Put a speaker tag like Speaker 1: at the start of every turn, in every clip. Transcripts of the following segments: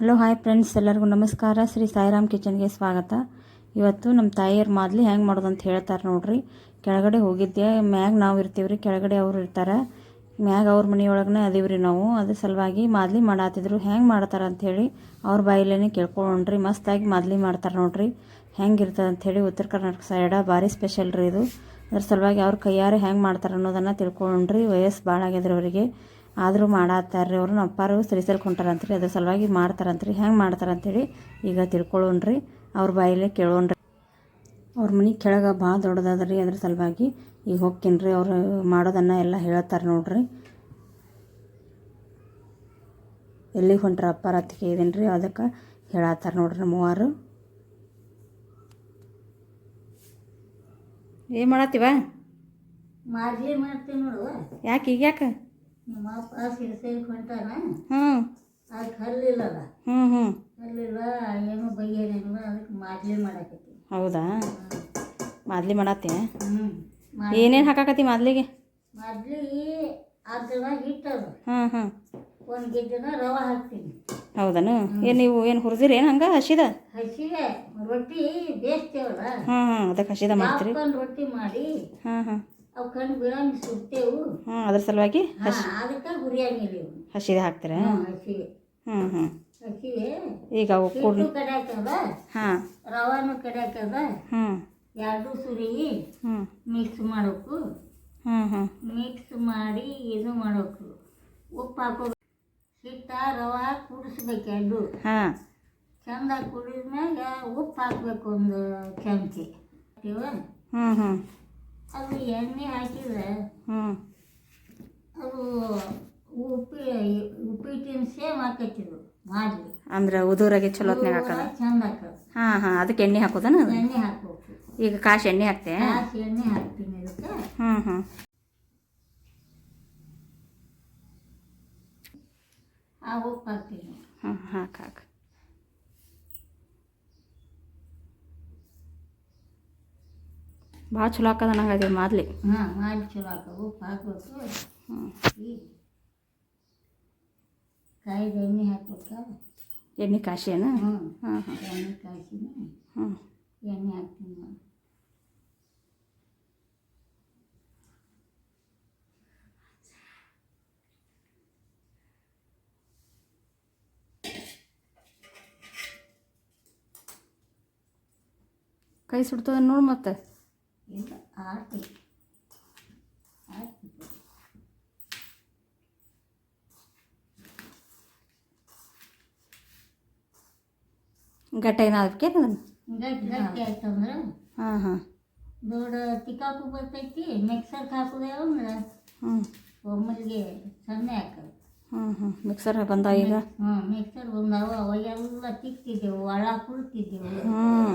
Speaker 1: Hello, hi friends, ಎಲ್ಲರಿಗೂ ನಮಸ್ಕಾರ. ಶ್ರೀ ಸಾಯಿರಾಮ್ ಕಿಚನ್ಗೆ ಸ್ವಾಗತ. ಇವತ್ತು ನಮ್ಮ ತಾಯಿಯವ್ರ ಮಾದಲಿ ಹೆಂಗೆ ಮಾಡೋದು ಅಂತ ಹೇಳ್ತಾರೆ ನೋಡ್ರಿ. ಕೆಳಗಡೆ ಹೋಗಿದ್ದೆ ಮ್ಯಾಗ ನಾವು ಇರ್ತೀವಿ ರೀ ಕೆಳಗಡೆ ಅವರು ಇರ್ತಾರೆ. ಮ್ಯಾಗ ಅವ್ರ ಮನೆಯೊಳಗನೆ ರೀ ನಾವು. ಅದ್ರ ಸಲುವಾಗಿ ಮಾದಲಿ ಮಾಡಾತಿದ್ರು. ಹೆಂಗೆ ಮಾಡ್ತಾರೆ ಅಂಥೇಳಿ ಅವ್ರ ಬಾಯಿಲೇನೆ ಕೇಳ್ಕೊಂಡ್ರಿ. ಮಸ್ತಾಗಿ ಮಾದಲಿ ಮಾಡ್ತಾರೆ ನೋಡ್ರಿ. ಹೆಂಗೆ ಇರ್ತದೆ ಅಂಥೇಳಿ ಉತ್ತರ ಕರ್ನಾಟಕ ಸೈಡ ಭಾರಿ ಸ್ಪೆಷಲ್ ರೀ ಇದು. ಅದ್ರ ಸಲುವಾಗಿ ಅವ್ರ ಕೈಯಾರೆ ಹೆಂಗೆ ಮಾಡ್ತಾರೆ ಅನ್ನೋದನ್ನು ತಿಳ್ಕೊಂಡ್ರಿ. ವಯಸ್ಸು ಭಾಳ ಆಗ್ಯದ್ರಿ ಅವರಿಗೆ. ಆದರೂ ಮಾಡತ್ತಾರ್ರಿ ಅವರು. ನಮ್ಮ ಅಪ್ಪಾರು ಶ್ರೀಸಲ್ಕ್ ಹೊಂಟಾರಂತ್ರಿ ಅದ್ರ ಸಲುವಾಗಿ ಮಾಡ್ತಾರಂತ್ರಿ. ಹೆಂಗೆ ಮಾಡ್ತಾರಂತೇಳಿ ಈಗ ತಿಳ್ಕೊಳ್ಳೋಣ್ರಿ ಅವ್ರ ಬಾಯಲ್ಲೇ ಕೇಳೋಣ್ರಿ. ಅವ್ರ ಮನೆ ಕೆಳಗೆ ಭಾಳ ದೊಡ್ಡದಾದ್ರಿ ಅದ್ರ ಸಲುವಾಗಿ ಈಗ ಹೋಗ್ತೀನಿ ರೀ ಅವರು ಮಾಡೋದನ್ನು ಎಲ್ಲ ಹೇಳ್ತಾರೆ ನೋಡ್ರಿ. ಎಲ್ಲಿಗೆ ಹೊಂಟ್ರ ಅಪ್ಪಾರ ಅತ್ತಿಗೆ ಇದೀನಿ ರೀ ಅದಕ್ಕೆ ಹೇಳತ್ತಾರೆ ನೋಡ್ರಿ ಮೂವರು ಏನು ಮಾಡತ್ತೀವ?
Speaker 2: ಮಾಡ್ಲಿ ಮಾಡ್ತೀವಿ ನೋಡು.
Speaker 1: ಯಾಕೆ ಈಗ ಯಾಕೆ
Speaker 2: ನಿಮ್ಮ ಅಪ್ಪ ಸಿರಿಸೇರಿ ಹೊಂಟಾನ
Speaker 1: ಹ್ಞೂ
Speaker 2: ಅದಕ್ಕೆ ಹಲ್ಲಿಲ್ಲಲ್ಲ
Speaker 1: ಹ್ಞೂ ಹ್ಞೂ
Speaker 2: ಹಲ್ಲಿಲ್ಲ ಏನು ಬಗೆಹರಿಲ್ಲ ಅದಕ್ಕೆ ಮಾದಲಿ ಮಾಡಾಕತ್ತಿ.
Speaker 1: ಹೌದಾ? ಮಾದಲಿ ಮಾಡತ್ತೆ
Speaker 2: ಹ್ಞೂ
Speaker 1: ಏನೇನು ಹಾಕಾಕತ್ತಿ ಮಾದಲಿಗೆ?
Speaker 2: ಮಾದಲಿ ಆರು ಜನ ಹಿಟ್ಟದು.
Speaker 1: ಹಾಂ ಹಾಂ
Speaker 2: ಒಂದು ಗೆಜ್ಜನ ರವೆ ಹಾಕ್ತೀನಿ.
Speaker 1: ಹೌದನು? ಏನು ನೀವು ಏನು ಹುರಿದಿರಿ? ಏನು ಹಂಗೆ ಹಸಿದ?
Speaker 2: ಹಸಿದೆ ರೊಟ್ಟಿ ಬೇಯಿಸ್ತೇವಲ್ಲ
Speaker 1: ಹಾಂ ಹಾಂ ಅದಕ್ಕೆ ಹಸಿದ ಮಾಡ್ತೀರಿ.
Speaker 2: ರೊಟ್ಟಿ ಮಾಡಿ
Speaker 1: ಹಾಂ ಹಾಂ
Speaker 2: ಅವು ಕಣ್ಣು ಬೀಳಂಗೆ ಸುಡ್ತೇವು.
Speaker 1: ಹ್ಞೂ ಅದ್ರ ಸಲುವಾಗಿ
Speaker 2: ಹಸಿದೆ ಅದಕ್ಕೆ ಹುರಿಯಂಗಿಲ್ಲ ಇವು
Speaker 1: ಹಸಿದ ಹಾಕ್ತೀರಾ?
Speaker 2: ಹಸಿವೆ.
Speaker 1: ಹ್ಞೂ ಹ್ಞೂ
Speaker 2: ಹಸಿವೆ.
Speaker 1: ಈಗ ಅವು ಕೂಡ
Speaker 2: ಹಿಟ್ಟು ಕಡ್ಯಾಕದ
Speaker 1: ಹಾಂ.
Speaker 2: ರವಾನು ಕಡ್ಯಾಕದ
Speaker 1: ಹ್ಞೂ
Speaker 2: ಎರಡು ಸುರಿ
Speaker 1: ಹ್ಞೂ
Speaker 2: ಮಿಕ್ಸ್ ಮಾಡಬೇಕು.
Speaker 1: ಹ್ಞೂ ಹ್ಞೂ
Speaker 2: ಮಿಕ್ಸ್ ಮಾಡಿ ಇದು ಮಾಡಬೇಕು. ಉಪ್ಪು ಹಾಕೋಬೇಕು. ಹಿಟ್ಟ ರವೆ ಕುಡಿಸ್ಬೇಕು ಎರಡು.
Speaker 1: ಹಾಂ.
Speaker 2: ಚಂದ ಕುಡಿದ್ಮ್ಯಾಗ ಉಪ್ಪು ಹಾಕ್ಬೇಕು ಒಂದು ಚಮಚಿ.
Speaker 1: ಹ್ಞೂ ಹ್ಞೂ
Speaker 2: ಅದು ಎಣ್ಣೆ ಹಾಕಿದ್ರೆ
Speaker 1: ಹ್ಞೂ.
Speaker 2: ಅದು ಉಪ್ಪಿ ಉಪ್ಪಿಟ್ಟಿನ ಸೇಮ್ ಹಾಕತ್ತಿದ್ರು ಮಾಡಲಿ.
Speaker 1: ಅಂದ್ರೆ ಉದುರಾಗೆ ಚಲೋತ್ನಾಗ ಹಾಕೋದ?
Speaker 2: ಚಂದ ಹಾಕೋದು
Speaker 1: ಹಾಂ ಹಾಂ ಅದಕ್ಕೆ ಎಣ್ಣೆ ಹಾಕೋದನ ಅದು?
Speaker 2: ಎಣ್ಣೆ ಹಾಕಬೇಕು.
Speaker 1: ಈಗ ಕಾಶಿ ಎಣ್ಣೆ ಹಾಕ್ತೆ?
Speaker 2: ಕಾಸಿ ಎಣ್ಣೆ ಹಾಕ್ತೀನಿ ಇದಕ್ಕೆ.
Speaker 1: ಹ್ಞೂ ಹ್ಞೂ.
Speaker 2: ಆ ಉಪ್ಪು ಹಾಕ್ತೀನಿ.
Speaker 1: ಹ್ಞೂ ಹಾಕಿ ಹಾಕ್. ಭಾಳ ಚಲೋ ಹಾಕದ ನಂಗೆ ಅದೇ
Speaker 2: ಹಾಂ ಮಾಡಿ ಚಲೋ ಹಾಕ್ಬೇಕು. ಎಣ್ಣೆ ಹಾಕ್ಬೇಕಾ?
Speaker 1: ಎಣ್ಣೆ ಕಾಶಿ ಹಾಂ ಹಾಂ.
Speaker 2: ಎಣ್ಣೆ
Speaker 1: ಹ್ಞೂ
Speaker 2: ಎಣ್ಣೆ ಹಾಕ್ತೀನಿ ನಾನು.
Speaker 1: ಕೈ ಸುಡ್ತದ ನೋಡಿ ಮತ್ತೆ.
Speaker 2: ಇಲ್ಲ ಆರ್ತಿ ಆರ್ತಿ
Speaker 1: ಗಟ್ಟ ಏನಾದಕ್ಕೆ ಅದನ್ನು
Speaker 2: ಗಟ್ಟಿ ಗಟ್ಟಿ ಆಯ್ತಂದ್ರೆ
Speaker 1: ಹಾಂ ಹಾಂ
Speaker 2: ದೊಡ್ಡ ತಿಕ್ಕಾಕು ಬರ್ತೈತಿ ಮಿಕ್ಸರ್ಗೆ ಹಾಕೋದೇ ಅಂದ್ರೆ
Speaker 1: ಹ್ಞೂ
Speaker 2: ಒಮ್ಮಲಿಗೆ ಸಣ್ಣ ಹಾಕೋದು
Speaker 1: ಹ್ಞೂ ಹ್ಞೂ ಮಿಕ್ಸರ್ ಬಂದ ಈಗ
Speaker 2: ಹ್ಞೂ ಮಿಕ್ಸರ್ ಬಂದಾವ ಅವಾಗೆಲ್ಲ ತಿಕ್ತಿದ್ದೆವು ಒಳ ಕುಡ್ತಿದ್ದೆವು
Speaker 1: ಹ್ಞೂ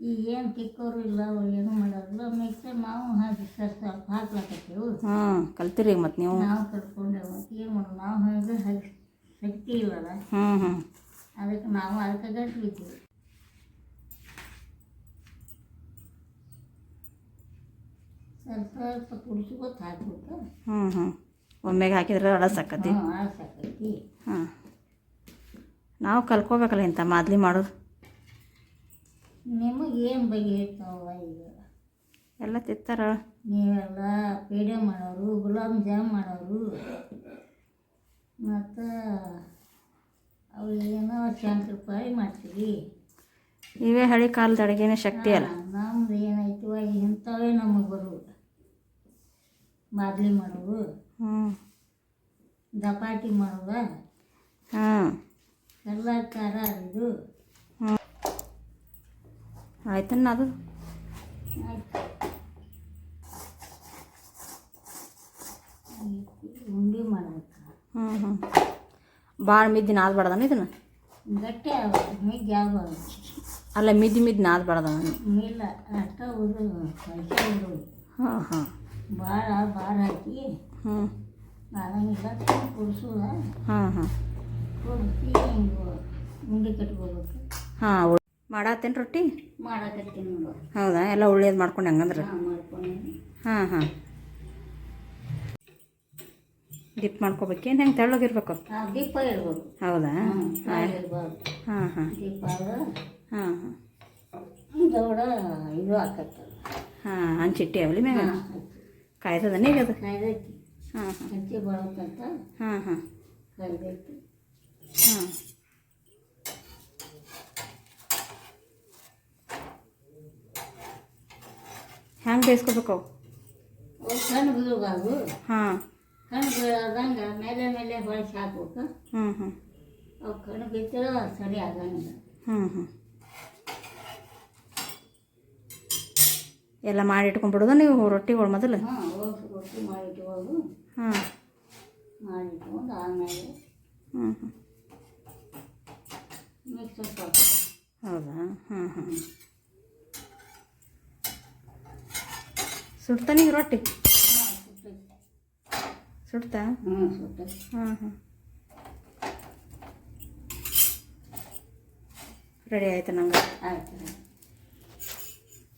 Speaker 2: ಈಗ ಏನು ತಿಕ್ಕೋರು ಇಲ್ಲ ಅವ್ರು ಏನು ಮಾಡೋದಿಲ್ಲ ಮಿಕ್ಸರ್ ನಾವು ಹಾಕಿ ಸರ್ ಸ್ವಲ್ಪ ಹಾಕ್ಲಕತ್ತೇವು
Speaker 1: ಹಾಂ ಕಲ್ತಿರಿ ಮತ್ತು ಮತ್ತೆ ನೀವು.
Speaker 2: ನಾವು ಕಟ್ಕೊಂಡೆವು ಏನು ಮಾಡೋದು ನಾವು ಹಾಗೆ ಹಾಕಿ ಶಕ್ತಿ ಇಲ್ಲಲ್ಲ
Speaker 1: ಹ್ಞೂ ಹ್ಞೂ
Speaker 2: ಅದಕ್ಕೆ ನಾವು ಅದಕ್ಕೆ ಗಂಟು ಸ್ವಲ್ಪ ಸ್ವಲ್ಪ ಸ್ವಲ್ಪ ಕುಡಿಸ್ಕೊತ ಹಾಕ್ಬೇಕು
Speaker 1: ಹ್ಞೂ ಹ್ಞೂ ಒಮ್ಮೆಗೆ ಹಾಕಿದ್ರೆ ಅಳಸಾಕತಿ
Speaker 2: ಹ್ಞೂ
Speaker 1: ಹಾಂ ನಾವು ಕಲ್ಕೋಬೇಕಲ್ಲ ಇಂಥ ಮಾದಲಿ ಮಾಡೋದು.
Speaker 2: ನಿಮಗೆ ಏನು ಬಗೆ ಇರ್ತಾವ ಈಗ?
Speaker 1: ಎಲ್ಲ ತಿತ್ತಾರ?
Speaker 2: ನೀವೆಲ್ಲ ಪೇಡೆ ಮಾಡೋರು ಗುಲಾಬ್ ಜಾಮ್ ಮಾಡೋರು. ಮತ್ತು ಅವ್ರಿಗೇನೋ ಏನೋ ರೂಪಾಯಿ ಮಾಡ್ತೀವಿ.
Speaker 1: ಇವೇ ಹಳೆ ಕಾಲದ ಅಡುಗೆನೇ ಶಕ್ತಿ ಅಲ್ಲ.
Speaker 2: ನಮ್ದು ಏನಾಯ್ತು ಇಂಥವೇ ನಮಗೆ ಬರು ಮಾದಲಿ ಮಾಡೋದು.
Speaker 1: ಹ್ಞೂ
Speaker 2: ದಪಾಟಿ ಮಾಡುವ
Speaker 1: ಹಾಂ
Speaker 2: ಎಲ್ಲ ಖಾರ ಇದು
Speaker 1: ಆಯ್ತನ್ನ ಅದು.
Speaker 2: ಉಂಡೆ ಮಾಡ್ಬೇಕು.
Speaker 1: ಹ್ಞೂ ಹ್ಞೂ ಭಾಳ ಮಿದ್ದಿನ ನಾದ್ಬಾರ್ದನ ಇದನ್ನು?
Speaker 2: ಗಟ್ಟಿ ಮಿಜ್ಜಿ ಆಗ್ಬಾರ್ದು.
Speaker 1: ಅಲ್ಲ ಮಿದ್ದಿ ಮಿದ್ದಿ ಆದ್ಬಾರ್ದ
Speaker 2: ಇಲ್ಲ ಅಷ್ಟ ಉದು
Speaker 1: ಹಾಂ ಹಾಂ.
Speaker 2: ಭಾಳ ಭಾರ ಹಾಕಿ.
Speaker 1: ಹ್ಞೂ
Speaker 2: ಕುಡಿಸೋದ
Speaker 1: ಹಾಂ ಹಾಂ
Speaker 2: ಕುಡಿಸಿ ಹಿಂಗೆ ಉಂಡೆ ಕಟ್ಕೋಬೇಕು.
Speaker 1: ಹಾಂ ಮಾಡತ್ತೇನು ರೊಟ್ಟಿ?
Speaker 2: ಮಾಡಕತ್ತೀನಿ ನೋಡು.
Speaker 1: ಹೌದಾ? ಎಲ್ಲ ಒಳ್ಳೇದು ಮಾಡ್ಕೊಂಡು ಹಂಗಂದ್ರೆ?
Speaker 2: ಹಾಂ
Speaker 1: ಹಾಂ ಹಾಂ. ಡಿಪ್ ಮಾಡ್ಕೋಬೇಕೇನು ಹೆಂಗೆ ತೆಳ್ಳಗಿರ್ಬೇಕು?
Speaker 2: ಆ ದೀಪ ಇರ್ಬೇಕು.
Speaker 1: ಹೌದಾ?
Speaker 2: ಹಾಂ ಇರ್ಬಾರ್ದು.
Speaker 1: ಹಾಂ ಹಾಂ.
Speaker 2: ದೀಪ
Speaker 1: ಹಾಂ ಹಾಂ.
Speaker 2: ದೌಡ ಇದು ಆಕತ್ತೆ
Speaker 1: ಹಾಂ ಹಂಚಿಟ್ಟಿ ಅವಲಿ ಮ್ಯಾಗ?
Speaker 2: ಹಾಂ
Speaker 1: ಕಾಯ್ದದನೇ ಈಗ ಅದು?
Speaker 2: ಕಾಯ್ದೈತಿ.
Speaker 1: ಹಾಂ ಹಾಂ.
Speaker 2: ಹಚ್ಚಿ
Speaker 1: ಹಾಂ ಹಾಂ.
Speaker 2: ಕಾಯ್ದೈತಿ.
Speaker 1: ಹಾಂ. ಹೆಂಗೆ ಬೇಯಿಸ್ಕೋಬೇಕು?
Speaker 2: ಕಣ್ಣು ಬೀಳಬಾರ್ದು
Speaker 1: ಹಾಂ.
Speaker 2: ಕಣ್ಣು ಬೀಳಾದಂಗೆ ಮೇಲೆ ಮೇಲೆ ಹೊಳಸಿ ಹಾಕ್ಬೇಕು.
Speaker 1: ಹ್ಞೂ ಹ್ಞೂ
Speaker 2: ಅವು ಕಣ್ಣು ಬಿದ್ದರೆ ಸರಿ ಆಗಂಗಿಲ್ಲ.
Speaker 1: ಹ್ಞೂ ಹ್ಞೂ ಎಲ್ಲ ಮಾಡಿ ಇಟ್ಕೊಂಡ್ಬಿಡೋದು ನೀವು ರೊಟ್ಟಿಗಳು ಮೊದಲು?
Speaker 2: ಹಾಂ ರೊಟ್ಟಿ ಮಾಡಿಟ್ಕೊಂಡು
Speaker 1: ಹಾಂ.
Speaker 2: ಮಾಡಿಟ್ಕೊಂಡು ಆಮೇಲೆ
Speaker 1: ಹ್ಞೂ ಹ್ಞೂ
Speaker 2: ಮಿಕ್ಸರ್
Speaker 1: ಹೌದಾ? ಹಾಂ ಹಾಂ ಸುಡ್ತಾನೀಗ ರೊಟ್ಟಿ?
Speaker 2: ಹಾಂ
Speaker 1: ಸುಡ್ತಾ?
Speaker 2: ಹ್ಞೂ ಸುಟ್ಟೈತಿ
Speaker 1: ಹಾಂ ಹಾಂ ರೆಡಿ ಆಯ್ತು ನಂಗೆ.
Speaker 2: ಆಯ್ತು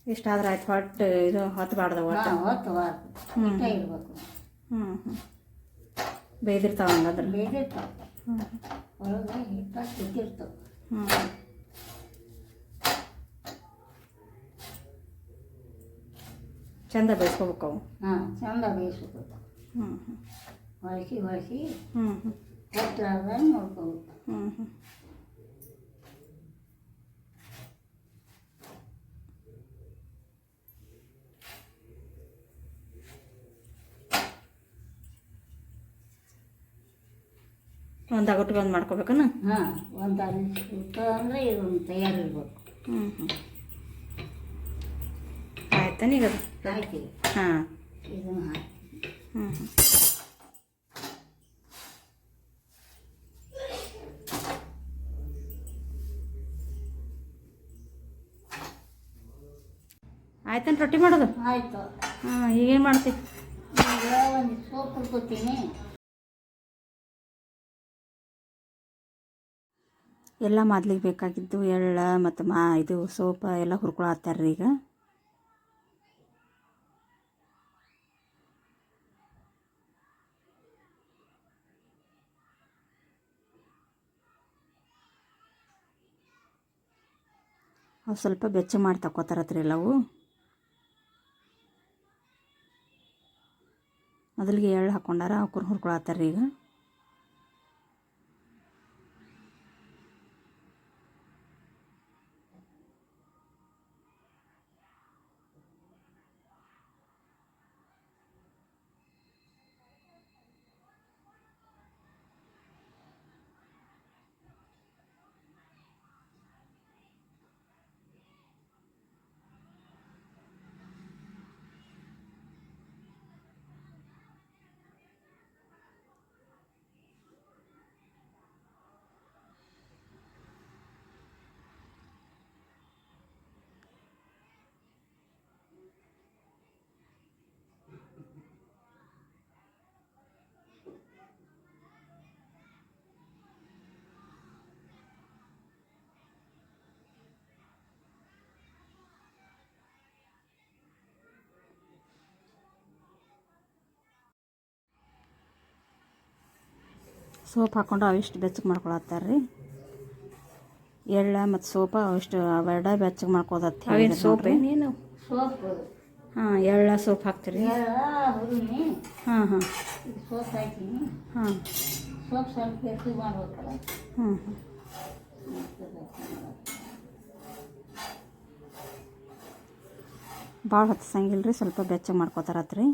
Speaker 1: ಇಷ್ಟಾದ್ರೆ ಆಯ್ತು? ಹೊಟ್ಟು ಇದು ಹೊತ್ತಬಾರ್ದು ಒಟ್ಟು
Speaker 2: ಹ್ಞೂ ಹಿಟ್ಟ ಇರ್ಬೇಕು.
Speaker 1: ಹ್ಞೂ ಹ್ಞೂ ಬೇಯ್ದಿರ್ತಾವ ಹಂಗಾದ್ರೆ?
Speaker 2: ಬೇದಿರ್ತಾವ.
Speaker 1: ಹ್ಞೂ
Speaker 2: ಹಿಟ್ಟ
Speaker 1: ಹ್ಞೂ ಚಂದ ಬೇಯಿಸ್ಕೋಬೇಕು ಅವು
Speaker 2: ಹಾಂ ಚಂದ ಬೇಯಿಸ್ಬೇಕು
Speaker 1: ಹ್ಞೂ ಹ್ಞೂ
Speaker 2: ಹೊಳಸಿ ಹೊಳಸಿ
Speaker 1: ಹ್ಞೂ ಹ್ಞೂ
Speaker 2: ಹೊತ್ತಾರ್ದಂಗೆ ನೋಡ್ಕೋಬೇಕು.
Speaker 1: ಹ್ಞೂ ಹ್ಞೂ ಒಂದು ಅಗಟ್ಟು ಬಂದು ಮಾಡ್ಕೋಬೇಕನ?
Speaker 2: ಹಾಂ ಒಂದು ಅಲ್ಲಿ ಸುತ್ತ ಅಂದರೆ ಇದೊಂದು ತಯಾರಿರ್ಬೇಕು
Speaker 1: ಹ್ಞೂ ಹ್ಞೂ ಆಯ್ತಾನೀಗ
Speaker 2: ನೀವು
Speaker 1: ಹಾಂ. ಹ್ಞೂ ಆಯ್ತಾನೆ ರೊಟ್ಟಿ ಮಾಡೋದು?
Speaker 2: ಆಯ್ತು.
Speaker 1: ಹಾಂ ಈಗೇನು ಮಾಡ್ತೀವಿ
Speaker 2: ಒಂದು ಸೋಪ್
Speaker 1: ಎಲ್ಲ ಮೊದ್ಲಿಗೆ ಬೇಕಾಗಿದ್ದು ಎಳ್ಳ ಮತ್ತು ಮಾ ಇದು ಸೋಪ ಎಲ್ಲ ಹುರ್ಕೊಳತ್ತಾರ್ರಿ ಈಗ? ಅವು ಸ್ವಲ್ಪ ಬೆಚ್ಚ ಮಾಡಿ ತಕ್ಕೋತಾರತ್ರಿ ಎಲ್ಲವು. ಮೊದಲಿಗೆ ಎಳ್ಳು ಹಾಕ್ಕೊಂಡಾರ ಹುರ್ಕೊಳತ್ತಾರ ಹುರ್ಕೊಳತ್ತಾರ್ರಿ ಈಗ ಸೋಪ್ ಹಾಕ್ಕೊಂಡು ಅವಿಷ್ಟು ಬೆಚ್ಚಗೆ ಮಾಡ್ಕೊಳತ್ತಾರ ರೀ ಎಳ್ಳ ಮತ್ತು ಸೋಪ ಅವಿಷ್ಟು ಅವೆರಡ ಬೆಚ್ಚಗೆ ಮಾಡ್ಕೊಳತ್ತೆ ಅವೇನು ಸೋಪ್ ನೀನು
Speaker 2: ಸೋಪ್.
Speaker 1: ಹಾಂ ಎಳ್ಳ ಸೋಪ್ ಹಾಕ್ತೀರಿ. ಹಾಂ ಹಾಂ.
Speaker 2: ಹಾಂ ಸೋಪ್
Speaker 1: ಹಾಂ.
Speaker 2: ಸೋಪ್ ಸ್ವಲ್ಪ ಬೆಚ್ಚಗೆ ಮಾಡ್ಬೇಕಲ್ಲ.
Speaker 1: ಹ್ಞೂ ಹ್ಞೂ ಭಾಳ ಹತ್ಸಂಗಿಲ್ಲ ರೀ ಸ್ವಲ್ಪ ಬೆಚ್ಚಗೆ ಮಾಡ್ಕೋತಾರತ್ರಿ.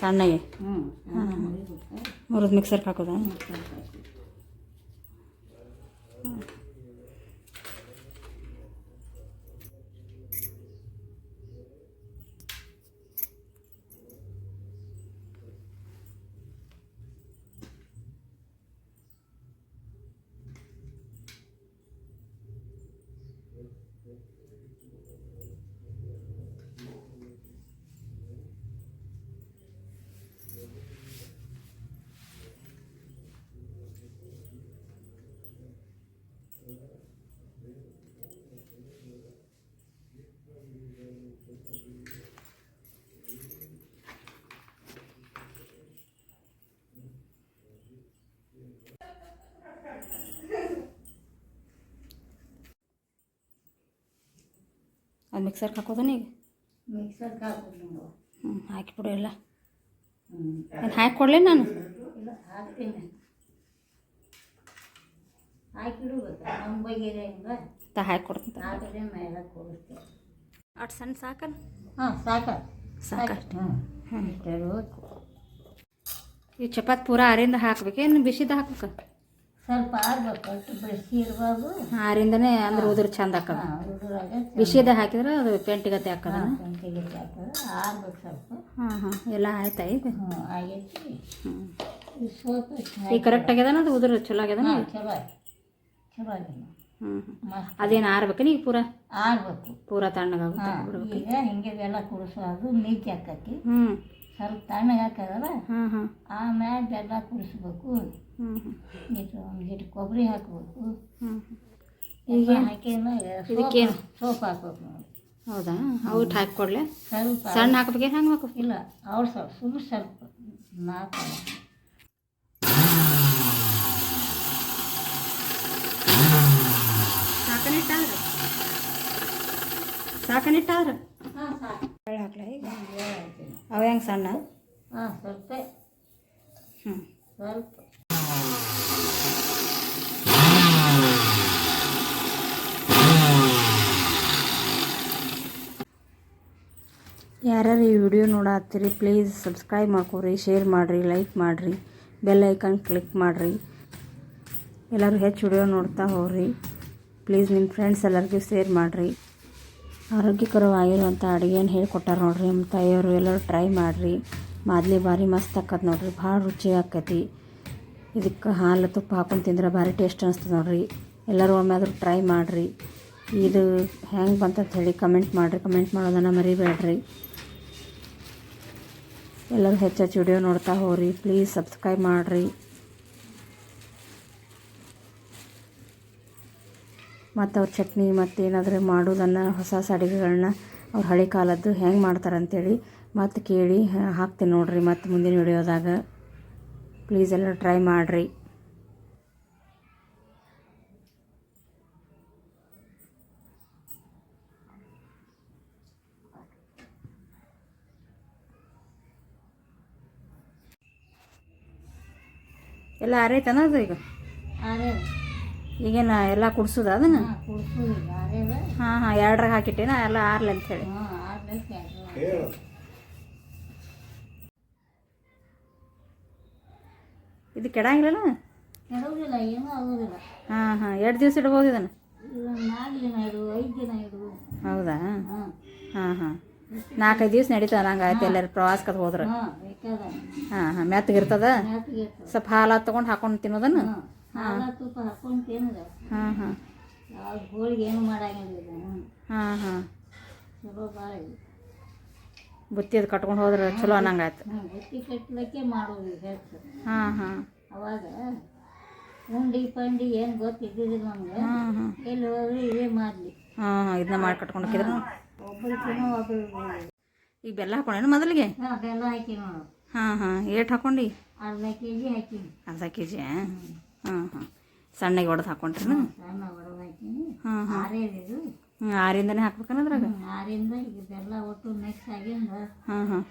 Speaker 1: ಸಣ್ಣಗೆ.
Speaker 2: ಹ್ಞೂ
Speaker 1: ಮುರಿದು ಮಿಕ್ಸರ್ಗೆ ಹಾಕೋದಾ? ಅದು ಮಿಕ್ಸರ್ಗೆ ಹಾಕೋದನ ಈಗ?
Speaker 2: ಮಿಕ್ಸರ್ಗೆ
Speaker 1: ಹ್ಞೂ ಹಾಕಿಬಿಡು ಎಲ್ಲ.
Speaker 2: ಅದು
Speaker 1: ಏನು ಹಾಕಿ ಕೊಡಲೇ ನಾನು?
Speaker 2: ಹಾಕ್ತೀನಿ. ಹಾಕಿಡ್ಬೇಕಾ ನಮ್ಮ ಬಗ್ಗೆ ಹೆಂಗ?
Speaker 1: ತಾ ಹಾಕಿ ಕೊಡ್ತೀನಿ
Speaker 2: ಹಾಕಿದ್ರೆ ಮೇಲೆ
Speaker 1: ಸಣ್ಣ ಸಾಕಲ್ಲ
Speaker 2: ಹಾಂ ಸಾಕ. ಹ್ಞೂ
Speaker 1: ಈ ಚಪಾತಿ ಪೂರ ಆರಿಂದ ಹಾಕ್ಬೇಕೇನು ಬಿಸಿದ ಹಾಕ್ಬೇಕು?
Speaker 2: ಸ್ವಲ್ಪ ಆರ್ಬೇಕು ಅಷ್ಟು ಬಿಸಿ ಇರಬಾರ್ದು
Speaker 1: ಆರಿಂದನೇ ಅಂದ್ರೆ ಉದುರು ಚಂದ ಹಾಕದ
Speaker 2: ಉದುರಾಗ
Speaker 1: ಬಿಸಿದ ಹಾಕಿದ್ರೆ ಅದು ಪೆಂಟಿಗತ್ತೆ ಹಾಕದ
Speaker 2: ಗಂಟೆಗೆ ಹಾಕಿದ್ರೆ ಆರ್ಬೇಕು ಸ್ವಲ್ಪ.
Speaker 1: ಹಾಂ ಹಾಂ ಎಲ್ಲ ಆಯ್ತಾ ಈಗ?
Speaker 2: ಹ್ಞೂ ಆಗೈತಿ. ಈ
Speaker 1: ಈಗ ಕರೆಕ್ಟ್ ಆಗ್ಯದನ ಅದು ಉದುರು ಚಲೋ ಆಗ್ಯದನ?
Speaker 2: ಚಲೋ ಆಯ್ತು. ಚಲೋ
Speaker 1: ಹ್ಞೂ ಅದೇನು ಆರ್ಬೇಕೇನು ಈಗ ಪೂರ?
Speaker 2: ಆರ್ಬೇಕು.
Speaker 1: ಪೂರ ತಣ್ಣಗಾಗುತ್ತೆ
Speaker 2: ಈಗ ಹಿಂಗೆ ಬೆಲ್ಲ ಕುಡಿಸೋದು ನೀತಿ ಹಾಕಿ
Speaker 1: ಹ್ಞೂ
Speaker 2: ಸ್ವಲ್ಪ ತಣ್ಣಗೆ ಹಾಕದಲ್ಲ
Speaker 1: ಹಾಂ ಹಾಂ
Speaker 2: ಆಮೇಲೆ ಬೆಲ್ಲ ಕುಡಿಸ್ಬೇಕು
Speaker 1: ಹ್ಞೂ ಹ್ಞೂ
Speaker 2: ಇದು ಒಂದು ಹಿಟ್ಟು ಕೊಬ್ಬರಿ ಹಾಕ್ಬೇಕು.
Speaker 1: ಹ್ಞೂ
Speaker 2: ಎಲ್ಲ ಹಾಕಿದ್ಮೇಲೆ
Speaker 1: ಇದಕ್ಕೇನು?
Speaker 2: ಸೋಪ್ ಹಾಕ್ಬೇಕು ನೋಡಿ.
Speaker 1: ಹೌದಾ? ಔಟ್ ಹಾಕಿ ಕೊಡ್ಲೆ
Speaker 2: ಸ್ವಲ್ಪ
Speaker 1: ಸಣ್ಣ ಹಾಕ್ಬೇಕೇನು ಹೆಂಗೆ ಹಾಕು
Speaker 2: ಇಲ್ಲ ಅವ್ರು ಸ್ವಲ್ಪ ಸುಮ್ಮನೆ ಸ್ವಲ್ಪ ನಾಲ್ಕು
Speaker 1: ಸಾಕನಿಟ್ಟಾದ್ರೆ ಸಾಕನಿಟ್ಟಾದ್ರೆ
Speaker 2: ಹಾಂ ಸಾಕು.
Speaker 1: ಬೆಳ್ಳ ಹಾಕ್ಲ ಈಗ?
Speaker 2: ಹಾಂ
Speaker 1: ಅವ ಹೆಂಗೆ ಸಣ್ಣ?
Speaker 2: ಸ್ವಲ್ಪ.
Speaker 1: ಹ್ಞೂ
Speaker 2: ಸ್ವಲ್ಪ.
Speaker 1: ಯಾರ್ಯಾರು ಈ ವಿಡಿಯೋ ನೋಡತ್ತೀರಿ ಪ್ಲೀಸ್ ಸಬ್ಸ್ಕ್ರೈಬ್ ಮಾಡ್ಕೊರಿ ಶೇರ್ ಮಾಡಿರಿ ಲೈಕ್ ಮಾಡಿರಿ ಬೆಲ್ ಐಕಾನ್ ಕ್ಲಿಕ್ ಮಾಡಿರಿ. ಎಲ್ಲರೂ ಹೆಚ್ಚು ವಿಡಿಯೋ ನೋಡ್ತಾ ಹೋಗ್ರಿ. ಪ್ಲೀಸ್ ನಿಮ್ಮ ಫ್ರೆಂಡ್ಸ್ ಎಲ್ಲರಿಗೂ ಶೇರ್ ಮಾಡಿರಿ. ಆರೋಗ್ಯಕರವಾಗಿರುವಂಥ ಅಡುಗೆನ ಹೇಳ್ಕೊಟ್ಟಾರ ನೋಡ್ರಿ. ನಮ್ಮ ತಾಯಿಯವರು ಎಲ್ಲರೂ ಟ್ರೈ ಮಾಡಿರಿ. ಮಾದಲಿ ಭಾರಿ ಮಸ್ತ್ ಆಕತ್ ನೋಡಿರಿ. ಭಾಳ ರುಚಿ ಆಕತಿ. ಇದಕ್ಕೆ ಹಾಲು, ತುಪ್ಪ ಹಾಕೊಂಡು ತಿಂದ್ರೆ ಭಾರಿ ಟೇಸ್ಟ್ ಅನಿಸ್ತದೆ ನೋಡಿರಿ. ಎಲ್ಲರೂ ಒಮ್ಮೆ ಆದರೂ ಟ್ರೈ ಮಾಡಿರಿ. ಇದು ಹೆಂಗೆ ಬಂತಂತ ಹೇಳಿ ಕಮೆಂಟ್ ಮಾಡಿರಿ. ಕಮೆಂಟ್ ಮಾಡೋದನ್ನು ಮರಿಬೇಡ್ರಿ. ಎಲ್ಲರೂ ಹೆಚ್ಚು ವಿಡಿಯೋ ನೋಡ್ತಾ ಹೋಗ್ರಿ. ಪ್ಲೀಸ್ ಸಬ್ಸ್ಕ್ರೈಬ್ ಮಾಡಿರಿ. ಮತ್ತು ಅವ್ರ ಚಟ್ನಿ ಮತ್ತು ಏನಾದರೂ ಮಾಡೋದನ್ನು ಹೊಸ ಹೊಸ ಅಡುಗೆಗಳನ್ನ ಅವ್ರ ಹಳೆ ಕಾಲದ್ದು ಹೆಂಗೆ ಮಾಡ್ತಾರೆ ಅಂತೇಳಿ ಮತ್ತು ಕೇಳಿ ಹಾಕ್ತೀನಿ ನೋಡಿರಿ ಮತ್ತು ಮುಂದಿನ ವಿಡಿಯೋದಾಗ. ಪ್ಲೀಸ್ ಎಲ್ಲ ಟ್ರೈ ಮಾಡಿರಿ. ಎಲ್ಲ ಆರೈತನ ಅದು ಈಗ? ಈಗೇನ ಎಲ್ಲ ಕುಡ್ಸೋದು ಅದನ್ನು?
Speaker 2: ಹಾಂ
Speaker 1: ಹಾಂ ಹಾಂ ಎರಡ್ರಾಗ ಹಾಕಿಟ್ಟೇನ? ಎಲ್ಲ ಆರ್ಲಿ
Speaker 2: ಅಂತ ಹೇಳಿ.
Speaker 1: ಇದು ಕೆಡಂಗಿಲ್ಲ
Speaker 2: ಕೆಡೋದಿಲ್ಲ ಏನೂ ಆಗೋದಿಲ್ಲ.
Speaker 1: ಹಾಂ ಹಾಂ ಎರಡು ದಿವಸ ಇಡ್ಬೋದು ಇದನ್ನು? ಹೌದಾ?
Speaker 2: ಹಾಂ.
Speaker 1: ಹಾಂ ನಾಲ್ಕೈದು ದಿವಸ ನಡೀತದ ನಂಗೆ ಆಯ್ತು ಎಲ್ಲರೂ ಪ್ರವಾಸಕ್ಕೆ ಹೋದ್ರೆ.
Speaker 2: ಹಾಂ
Speaker 1: ಹಾಂ ಮೆತ್ತಗಿರ್ತದ? ಸ್ವಲ್ಪ ಹಾಲು ತೊಗೊಂಡು ಹಾಕೊಂಡು ತಿನ್ನೋದನ್ನು?
Speaker 2: ಹಾಲ ತುಪ್ಪ ಹಾಕೊಂಡು ತಿನ್ನದ
Speaker 1: ಹಾಂ ಹಾಂ.
Speaker 2: ಯಾವ ಹೋಳಿಗೆ ಏನು ಮಾಡಂಗಿಲ್ಲ
Speaker 1: ಹಾಂ ಹಾಂ.
Speaker 2: ಚಲೋ ಭಾಳ
Speaker 1: ಬುತ್ತಿ ಅದು ಕಟ್ಕೊಂಡು ಹೋದ್ರೆ ಚಲೋ ಅನ್ನಂಗೆ ಆಯ್ತು
Speaker 2: ಹ್ಞೂ ಬುತ್ತಿ ಕಟ್ಟಲಿಕ್ಕೆ ಮಾಡೋದು ಹೆಚ್ಚು
Speaker 1: ಹಾಂ ಹಾಂ.
Speaker 2: ಅವಾಗ ಉಂಡಿ ಪಂಡಿ ಏನು ಗೊತ್ತಿದ್ದಿದ್ದಿಲ್ಲ ನಮ್ಗೆ.
Speaker 1: ಹಾಂ ಹಾಂ.
Speaker 2: ಎಲ್ಲಿ ಹೋದ್ರೆ ಇದೇ ಮಾಡಲಿ
Speaker 1: ಹಾಂ ಹಾಂ. ಇದನ್ನ ಮಾಡಿ ಕಟ್ಕೊಂಡು ಹೋಗಿದ್ರೆ
Speaker 2: ಒಬ್ಬರು ತಿನ್ನೋ ಒಬ್ಬರು
Speaker 1: ಈಗ ಬೆಲ್ಲ ಹಾಕೊಂಡೇನು ಮೊದಲಿಗೆ?
Speaker 2: ಹಾಂ ಬೆಲ್ಲ ಹಾಕಿ ನೋಡು.
Speaker 1: ಹಾಂ ಹಾಂ. ಏಟ್ ಹಾಕೊಂಡು?
Speaker 2: ಅರ್ಧ ಕೆ ಜಿ ಹಾಕೀನಿ.
Speaker 1: ಅರ್ಧ ಕೆ ಜಿ ಹಾಂ ಹಾಂ ಸಣ್ಣಗೆ ಒಡ್ದ ಹಾಕೊಂಡ್ರಿ
Speaker 2: ಸಣ್ಣ ಹೊಡೆದು ಹಾಕಿನಿ.
Speaker 1: ಹಾಂ ಹಾಂ
Speaker 2: ಆರೇದು
Speaker 1: ಹ್ಞೂ ಆರಿಂದನೇ ಹಾಕ್ಬೇಕನ್ನದ್ರಾಗ
Speaker 2: ಆರಿಂದ ಇದೆಲ್ಲ ಒಟ್ಟು ಮಿಕ್ಸ್ ಆಗಿಂದ
Speaker 1: ಹಾಂ ಹಾಂ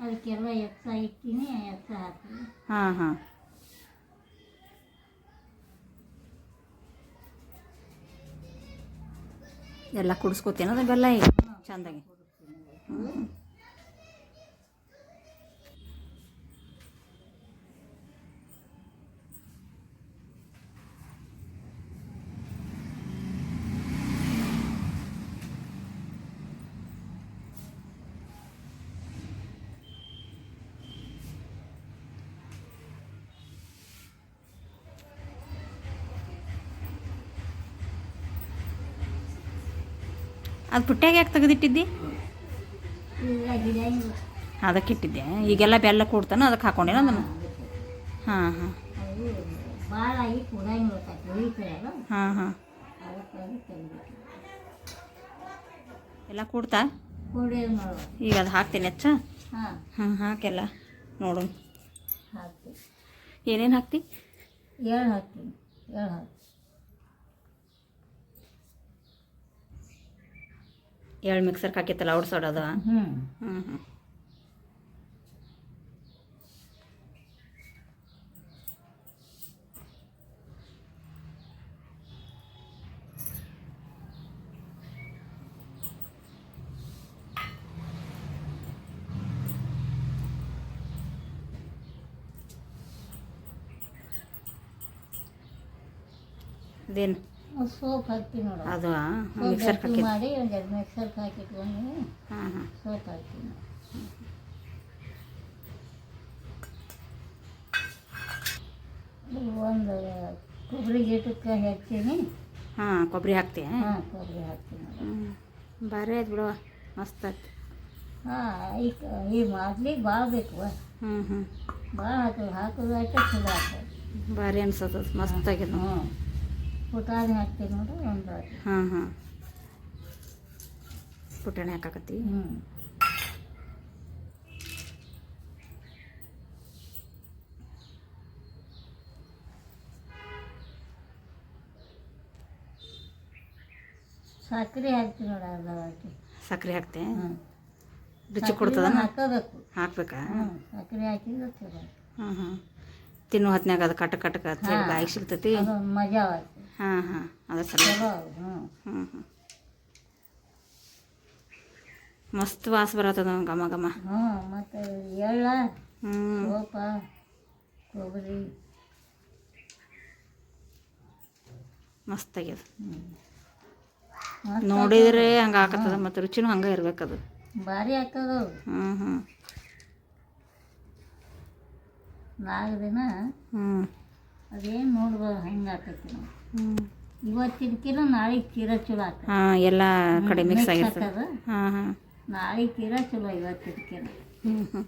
Speaker 2: ಅದಕ್ಕೆಲ್ಲ ಎತ್ತ ಇಟ್ಟಿನಿ ಎತ್ತ ಹಾಕಿ
Speaker 1: ಹಾಂ ಹಾಂ. ಎಲ್ಲ ಕುಡಿಸ್ಕೊತೀನಿ ಅದು ಬೆಲ್ಲ ಈಗ? ಚಂದಾಗಿ. ಅದು ಪುಟ್ಟ್ಯಾಗ ಯಾಕೆ ತೆಗೆದಿಟ್ಟಿದ್ದಿ? ಅದಕ್ಕೆ ಇಟ್ಟಿದ್ದೆ. ಈಗೆಲ್ಲ ಬೆಲ್ಲ ಕೊಡ್ತಾನೆ ಅದಕ್ಕೆ ಹಾಕೊಂಡೇನ ಅದನ್ನು? ಹಾಂ ಹಾಂ. ಹಾಂ ಹಾಂ. ಎಲ್ಲ ಕೊಡ್ತಾ? ಈಗ ಅದು ಹಾಕ್ತೀನಿ ಅಚ್ಚ?
Speaker 2: ಹಾಂ.
Speaker 1: ಹಾಂ ಹಾಕೆಲ್ಲ. ನೋಡು.
Speaker 2: ಹಾಕ್ತೀನಿ.
Speaker 1: ಏನೇನು ಹಾಕ್ತಿ?
Speaker 2: ಏಳು ಹಾಕ್ತೀನಿ ಏಳು ಹಾಕಿ
Speaker 1: ಎಳ್ಳು ಮಿಕ್ಸರ್ ಹಾಕಿತ್ತಲ್ಲ ಔಡ್ಸೋಡೋದು
Speaker 2: ಹ್ಞೂ
Speaker 1: ಹ್ಞೂ ಹ್ಞೂ
Speaker 2: ಸೋಪ್ ಹಾಕ್ತೀನಿ ನೋಡು.
Speaker 1: ಅದು
Speaker 2: ಮಿಕ್ಸರ್
Speaker 1: ಹಾಕಿ
Speaker 2: ಮಾಡಿ ಒಂದೆರಡು ಮಿಕ್ಸರ್ಗೆ ಹಾಕಿಟ್ಕೊಂಡು
Speaker 1: ಹಾಂ ಹಾಂ
Speaker 2: ಸೋಪ್ ಹಾಕ್ತೀನಿ ಒಂದು ಕೊಬ್ಬರಿ ಗಿಟಕ್ಕೆ ಹಾಕ್ತೀನಿ.
Speaker 1: ಹಾಂ ಕೊಬ್ಬರಿ ಹಾಕ್ತೀಯ?
Speaker 2: ಹಾಂ ಕೊಬ್ಬರಿ ಹಾಕ್ತೀನಿ
Speaker 1: ಭಾರಿ ಆಯ್ತು ಬಿಡುವ ಮಸ್ತ್ ಆಯ್ತು.
Speaker 2: ಹಾಂ ಈಗ ಈ ಮಾಡ್ಲಿಕ್ಕೆ ಭಾಳ ಬೇಕು.
Speaker 1: ಹ್ಞೂ ಹ್ಞೂ
Speaker 2: ಭಾಳ ಹಾಕೋದು ಆಯ್ತು ಚಲೋ ಆಗ್ತದೆ
Speaker 1: ಭಾರಿ ಅನ್ಸತ್ತದ ಮಸ್ತ್ ಆಗ್ಯದ
Speaker 2: ಹ್ಞೂ ಪುಟಾಣಿ ಹಾಕ್ತೀವಿ ನೋಡಿ ಒಂದು
Speaker 1: ಹಾಂ ಹಾಂ. ಪುಟಾಣಿ ಹಾಕಾಕತ್ತಿ
Speaker 2: ಹ್ಞೂ ಸಕ್ಕರೆ ಹಾಕ್ತೀನಿ ನೋಡಿ ಅರ್ಧ ಹಾಕಿ
Speaker 1: ಸಕ್ಕರೆ ಹಾಕ್ತೆ? ರುಚಿ ಕೊಡ್ತದ?
Speaker 2: ಹಾಕಬೇಕು.
Speaker 1: ಹಾಕ್ಬೇಕಾ?
Speaker 2: ಸಕ್ಕರೆ ಹಾಕಿದ್ರೆ ಚಲೋ.
Speaker 1: ಹಾಂ ಹಾಂ ತಿನ್ನೋ ಹೊತ್ನ್ಯಾಗ ಅದು ಕಟ ಕಟಕ
Speaker 2: ಹಾ.
Speaker 1: ಬಾಯಿಗೆ ಸಿಗ್ತೈತಿ.
Speaker 2: ಮಜಾ
Speaker 1: ಹಾಂ ಹಾಂ. ಅದ್ರ ಸಲ
Speaker 2: ಹ್ಞೂ
Speaker 1: ಹ್ಞೂ ಹ್ಞೂ ಮಸ್ತ್ ವಾಸ ಬರತ್ತದ ಘಮ ಘಮ.
Speaker 2: ಹ್ಞೂ ಮತ್ತು ಎಳ್ಳ
Speaker 1: ಹ್ಞೂ
Speaker 2: ಸೋಪ ಕೊಬ್ಬರಿ.
Speaker 1: ಮಸ್ತ್ ಆಗ್ಯದ. ನೋಡಿದ್ರೆ ಹಂಗೆ ಹಾಕತ್ತದ ಮತ್ತು ರುಚಿನೂ ಹಂಗೆ ಇರ್ಬೇಕದು.
Speaker 2: ಭಾರಿ ಆಗ್ತದ
Speaker 1: ಹ್ಞೂ ಹ್ಞೂ
Speaker 2: ನಾಲ್ಕು ದಿನ
Speaker 1: ಹ್ಞೂ
Speaker 2: ಅದೇನು ನೋಡ್ಬೋದು ಹಂಗೆ ಆಗ್ತೈತಿ ನಾವು
Speaker 1: ಹ್ಞೂ
Speaker 2: ಇವತ್ತಿನಕಿನ ನಾಳೆಗೆ ತೀರಾ ಚಲೋ ಆಗ್ತದೆ
Speaker 1: ಹಾಂ ಎಲ್ಲ ಕಡೆ ಮಿಕ್ಸ್ ಆಗಿರ್ತದೆ.
Speaker 2: ಹಾಕದ
Speaker 1: ಹಾಂ ಹಾಂ.
Speaker 2: ನಾಳೆಗೆ ತೀರಾ ಚಲೋ ಇವತ್ತಿನಕಿನ
Speaker 1: ಹ್ಞೂ ಹ್ಞೂ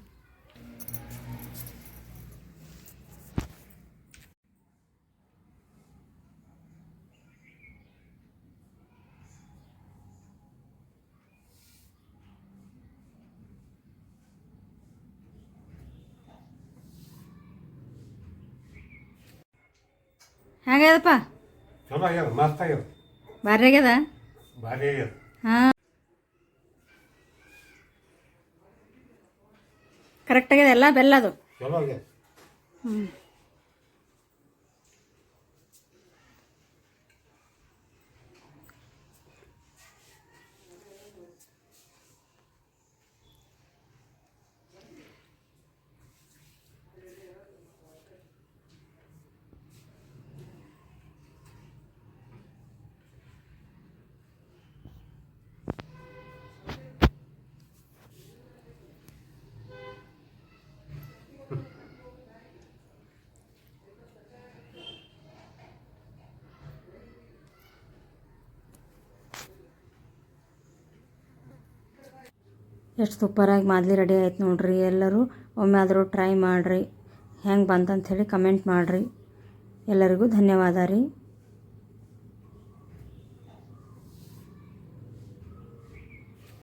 Speaker 1: ಹೆಂಗ್ಯದಪ್ಪ
Speaker 3: ಚಲೋ ಆಗ್ಯದ ಮಸ್ತ್ ಆಗ್ಯದ
Speaker 1: ಭಾರಿ ಆಗ್ಯದ
Speaker 3: ಭಾರಿ ಆಗ್ಯದ
Speaker 1: ಹಾಂ ಕರೆಕ್ಟ್ ಆಗ್ಯದ ಎಲ್ಲ ಬೆಲ್ಲದು?
Speaker 3: ಚಲೋ ಆಗ್ಯದ
Speaker 1: ಹ್ಞೂ ಎಷ್ಟು ಸೂಪರಾಗಿ ಮಾದಲಿ ರೆಡಿ ಆಯ್ತು ನೋಡಿರಿ ಎಲ್ಲರೂ. ಒಮ್ಮೆ ಆದರೂ ಟ್ರೈ ಮಾಡಿರಿ. ಹೆಂಗೆ ಹೇಳಿ ಕಮೆಂಟ್ ಮಾಡಿರಿ. ಎಲ್ಲರಿಗೂ ಧನ್ಯವಾದ ರೀ.